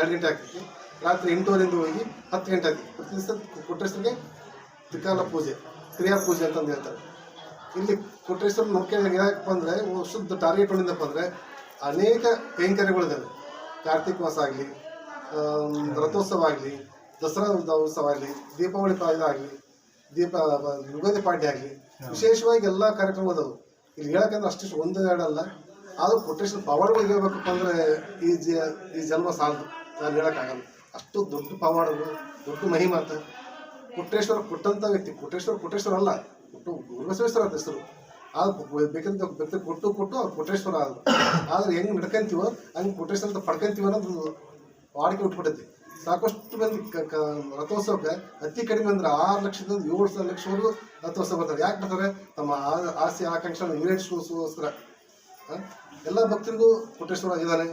ಎರಡು ಗಂಟೆ ಆಗ್ತೈತಿ. ರಾತ್ರಿ ಎಂಟೂವರೆಯಿಂದ ಹೋಗಿ ಹತ್ತು ಗಂಟೆ ಆಗ್ತೈತಿ. ಪ್ರತಿ ದಿವಸ ಕೊಟ್ರೇಶ್ವರಿಗೆ ತ್ರಿಕಾಲ ಪೂಜೆ ಕ್ರಿಯಾ ಪೂಜೆ ಅಂತಂದು ಹೇಳ್ತಾರೆ. ಇಲ್ಲಿ ಕೊಟ್ರೇಶ್ವರ ಮುಖ್ಯ ಏನಪ್ಪ ಅಂದರೆ ಶುದ್ಧ ಟಾರ್ಗೆಟ್ ಹೊಂದಿದ್ದಪ್ಪ ಅಂದರೆ ಅನೇಕ ಕೈಂಕರ್ಯಗಳಿದ್ದಾವೆ ಕಾರ್ತಿಕ ಮಾಸ ಆಗಲಿ ರಥೋತ್ಸವ ಆಗಲಿ ದಸರಾ ಉತ್ಸವ ಆಗಲಿ ದೀಪಾವಳಿ ಆಗಲಿ ದೀಪ ಯುಗಾದಿ ಪಾಂಡ್ಯ ಆಗಲಿ ವಿಶೇಷವಾಗಿ ಎಲ್ಲ ಕಾರ್ಯಕ್ರಮ ಅದಾವು. ಇಲ್ಲಿ ಹೇಳಕಂದ್ರೆ ಅಷ್ಟಿಷ್ಟು ಒಂದು ಎರಡಲ್ಲ ಆದರೂ ಕೊಟೇಶನ್ ಪವಾಡಗಳು ಹೇಳ್ಬೇಕಪ್ಪ ಅಂದರೆ ಈ ಜ ಈ ಜನ್ಮ ಸಾಲದು. ನಾನು ಹೇಳೋಕ್ಕಾಗಲ್ಲ ಅಷ್ಟು ದೊಡ್ಡ ಪವಾಡಗಳು ದೊಡ್ಡ ಮಹಿಮಾತ ಕೊಟ್ಟೇಶ್ವರ ಕೊಟ್ಟಂಥ ವ್ಯಕ್ತಿ ಕೊಟ್ಟೇಶ್ವರ ಕೊಟ್ಟೇಶ್ವರ ಅಲ್ಲ. ಕೊಟ್ಟು ಗುರುಬಸವೇಶ್ವರ ಅಂತ ಹೆಸರು. ಆದ್ರೆ ಬೇಕಂತ ವ್ಯಕ್ತಿ ಕೊಟ್ಟು ಕೊಟ್ಟು ಅವ್ರು ಕೊಟ್ಟೇಶ್ವರ ಆದ್ರು ಆದ್ರೆ ಹೆಂಗ್ ನಡ್ಕಂತೀವೋ ಹಂಗೆ ಕೊಟ್ಟೇಶ್ವರ ಅಂತ ಪಡ್ಕಂತೀವ ಅನ್ನೋದು ವಾಡಿಕೆ ಉಟ್ಬಿಟ್ಟೈತಿ ಸಾಕಷ್ಟು ಮಂದಿ ರಥೋತ್ಸವಕ್ಕೆ ಅತಿ ಕಡಿಮೆ ಅಂದ್ರೆ ಆರು ಲಕ್ಷದಿಂದ ಏಳು ಸಾವಿರ ಲಕ್ಷವರೆಗೂ ರಥೋತ್ಸವ ಬರ್ತಾರೆ ಯಾಕೆ ಬರ್ತಾರೆ ತಮ್ಮ ಆಸೆ ಆಕಾಂಕ್ಷೆ ಈಡೇರಿಸೋಸ್ಕರ? ಎಲ್ಲ ಭಕ್ತರಿಗೂ ಕೋಟೇಶ್ವರ ಇದ್ದಾನೆ.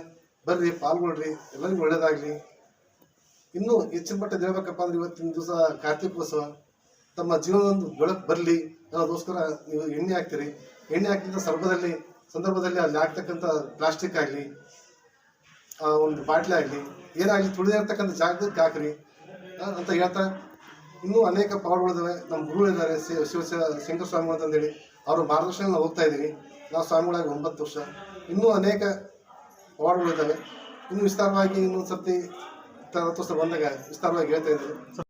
ಬರ್ರಿ, ಪಾಲ್ಗೊಳ್ರಿ, ಎಲ್ಲರಿಗೂ ಒಳ್ಳೇದಾಗ್ಲಿ. ಇನ್ನೂ ಹೆಚ್ಚಿನ ಮಟ್ಟ ಹೇಳ್ಬೇಕಪ್ಪ ಅಂದ್ರೆ ಇವತ್ತಿನ ದಿವಸ ಕಾರ್ತಿಕೋತ್ಸವ. ತಮ್ಮ ಜೀವನದೊಂದು ಬೆಳಕು ಬರಲಿ ಅನ್ನೋದೋಸ್ಕರ ನೀವು ಎಣ್ಣೆ ಹಾಕ್ತೀರಿ. ಎಣ್ಣೆ ಹಾಕಿದ ಸಂದರ್ಭದಲ್ಲಿ ಸಂದರ್ಭದಲ್ಲಿ ಅಲ್ಲಿ ಹಾಕ್ತಕ್ಕಂಥ ಪ್ಲಾಸ್ಟಿಕ್ ಆಗಲಿ ಒಂದು ಬಾಟ್ಲಿ ಆಗಲಿ, ಏನಾಗಲಿ ತುಳಿದಿರ್ತಕ್ಕಂಥ ಜಾಗದಕ್ಕೆ ಹಾಕ್ರಿ ಅಂತ ಹೇಳ್ತಾ ಇನ್ನೂ ಅನೇಕ ಪವಾಡಗಳಿದಾವೆ ನಮ್ಮ ಗುರುಗಳಿದ್ದಾರೆ ಶಿವ ಶಂಕರ ಸ್ವಾಮಿಗಳು ಅಂತಂದೇಳಿ. ಅವರು ಮಾರ್ಗದರ್ಶನ ನಾವು ಹೋಗ್ತಾ ಇದ್ದೀವಿ. ನಾವು ಸ್ವಾಮಿಗಳಾಗಿ ಒಂಬತ್ತು ವರ್ಷ. ಇನ್ನೂ ಅನೇಕ ಪವಾಡಗಳಿದ್ದಾವೆ ಇನ್ನು ವಿಸ್ತಾರವಾಗಿ ಇನ್ನೊಂದು ಸರ್ತಿ ರಥೋತ್ಸವ ಬಂದಾಗ ವಿಸ್ತಾರವಾಗಿ ಹೇಳ್ತಾ ಇದ್ದೀವಿ